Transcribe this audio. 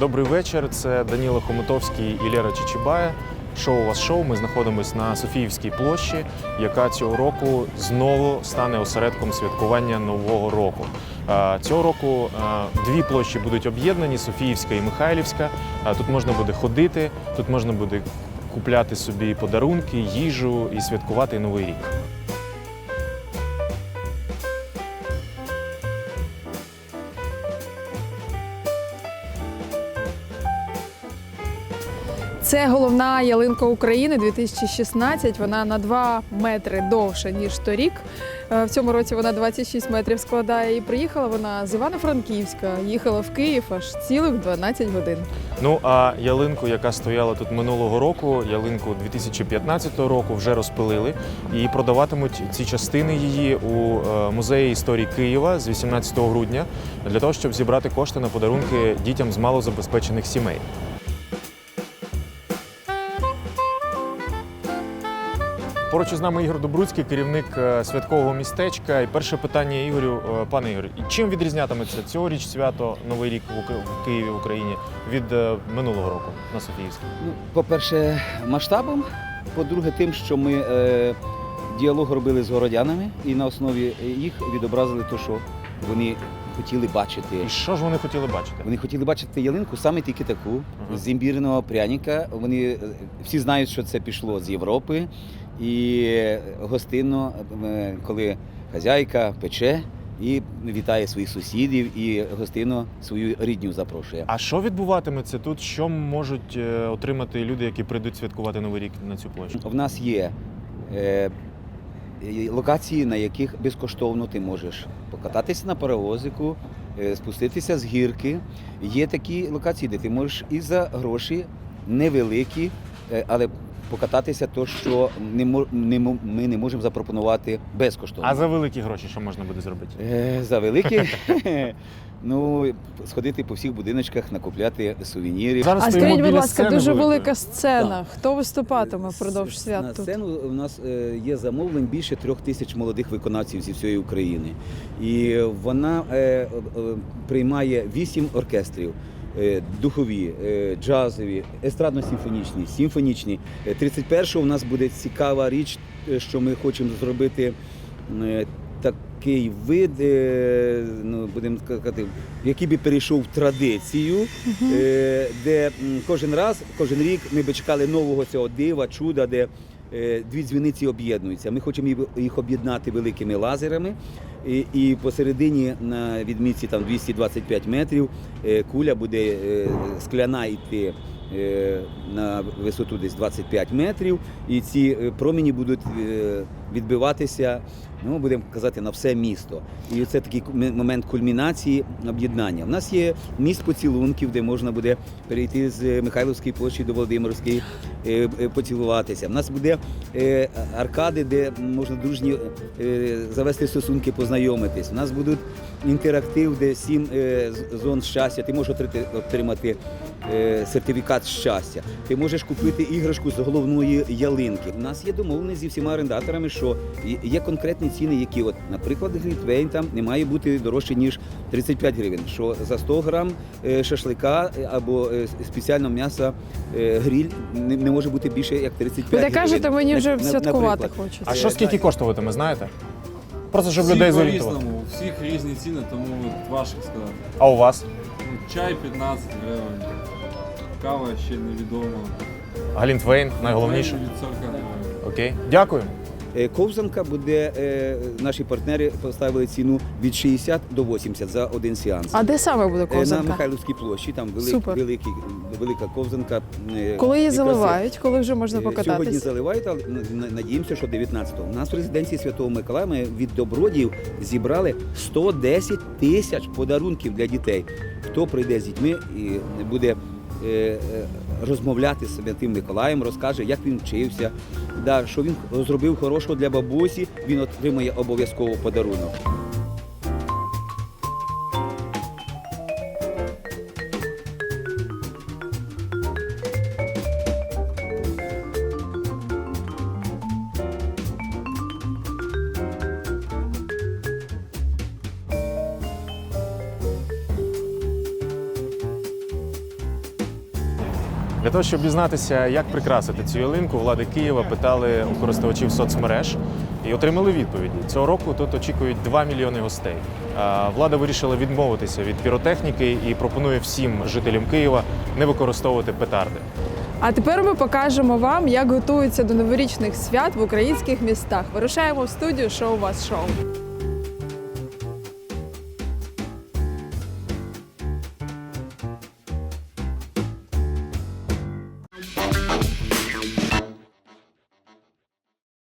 Добрий вечір. Це Даніло Хомутовський і Лера Чичибая. Шоу вас шоу. Ми знаходимося на Софіївській площі, яка цього року знову стане осередком святкування Нового року. Цього року дві площі будуть об'єднані: Софіївська і Михайлівська. Тут можна буде ходити, тут можна буде купляти собі подарунки, їжу і святкувати Новий рік. Це головна ялинка України 2016. Вона на 2 метри довша ніж торік. Е, В цьому році вона 26 метрів складає. І приїхала вона з Івано-Франківська. Їхала в Київ аж цілих 12 годин. Ну а ялинку, яка стояла тут минулого року, ялинку 2015 року, вже розпилили і продаватимуть ці частини її у е, музеї історії Києва з 18 грудня для того, щоб зібрати кошти на подарунки дітям з малозабезпечених сімей. Поруч із нами Ігор Добруцький, керівник е, святкового містечка. І перше питання Ігорю, е, пане Ігор, чим відрізнятиметься цьогоріч свято Новий рік в Києві в Україні від е, минулого року на Софіївській? Ну, по-перше, масштабом. По-друге, тим, що ми е, діалог робили з городянами і на основі їх відобразили те, що вони хотіли бачити. І що ж вони хотіли бачити? Вони хотіли бачити ялинку саме тільки таку, Ага. з імбірного пряника. Вони всі знають, що це пішло з Європи. І гостинно, е, коли хазяйка пече і вітає своїх сусідів, і гостинно свою рідню запрошує. А що відбуватиметься тут? Що можуть е, отримати люди, які прийдуть святкувати Новий рік на цю площу? В нас є е, е, локації, на яких безкоштовно ти можеш покататися на паровозику, е, спуститися з гірки. Є такі локації, де ти можеш і за гроші невеликі, е, але покататися то, що не, не, ми не можемо запропонувати безкоштовно. А за великі гроші що можна буде зробити? Е, За великі. Ну, сходити по всіх будиночках, накупляти сувенірів. Зараз А скажіть, будь ласка, дуже велика сцена. Хто виступатиме впродовж свят На тут? сцену у нас е, є замовлень більше трьох тисяч молодих виконавців зі всієї України. І вона е, е, приймає вісім оркестрів. Е, Духові, е, джазові, естрадно-симфонічні, симфонічні. Е, 31-го у нас буде цікава річ, е, що ми хочемо зробити е, такий вид, е, ну, будемо сказати, який би перейшов в традицію, е, де кожен раз, кожен рік ми би чекали нового цього дива, чуда, де е, дві дзвіниці об'єднуються. Ми хочемо їх об'єднати великими лазерами. І, і посередині на відмітці там 225 метрів е, куля буде е, скляна йти на висоту десь 25 метрів, і ці е, промені будуть е, відбиватися, ну будемо казати, на все місто. І це такий момент кульмінації об'єднання. У нас є міст поцілунків, де можна буде перейти з Михайловської площі до Володимирської, е, е, поцілуватися. У нас буде е, аркади, де можна дружні е, завести стосунки, познайомитись. У нас будуть інтерактив, де сім е, зон щастя. Ти можеш отримати е, сертифікат щастя. Ти можеш купити іграшку з головної ялинки. У нас є домовленість зі всіма орендаторами, що є- конкретні ціни, які, от, наприклад, глітвейн там не має бути дорожче ніж 35 гривень. Що за 100 грам е, шашлика е, або е, спеціального м'яса е, гриль не, може бути більше як 35 гривень. так кажете, мені вже святкувати хочеться. А що скільки коштуватиме, знаєте? Просто щоб Всі людей зорієнтувати. по-різному, у всіх різні ціни, тому от важко сказати. А у вас? Ну, чай 15 гривень, кава ще невідомо. Галінтвейн, найголовніше. Від 40 гривень. Окей. Дякую. Е, Ковзанка буде, е, наші партнери поставили ціну від 60 до 80 за один сеанс. А де саме буде Е, На ковзанка? Михайлівській площі, там велик, Супер. великий, велика ковзанка. е, Коли її якраз, заливають, коли вже можна е, Сьогодні покататись? заливають, але надіємося, що 19-го. У нас в резиденції Святого Миколая ми від добродіїв зібрали 110 тисяч подарунків для дітей. Хто прийде з дітьми і буде розмовляти з Святим Миколаєм, розкаже, як він вчився, що він зробив хорошого для бабусі, він отримає обов'язково подарунок. Для того, щоб дізнатися, як прикрасити цю ялинку, влади Києва питали у користувачів соцмереж і отримали відповіді. Цього року тут очікують 2 мільйони гостей. Влада вирішила відмовитися від піротехніки і пропонує всім жителям Києва не використовувати петарди. А тепер ми покажемо вам, як готуються до новорічних свят в українських містах. Вирушаємо в студію шоу вас шоу.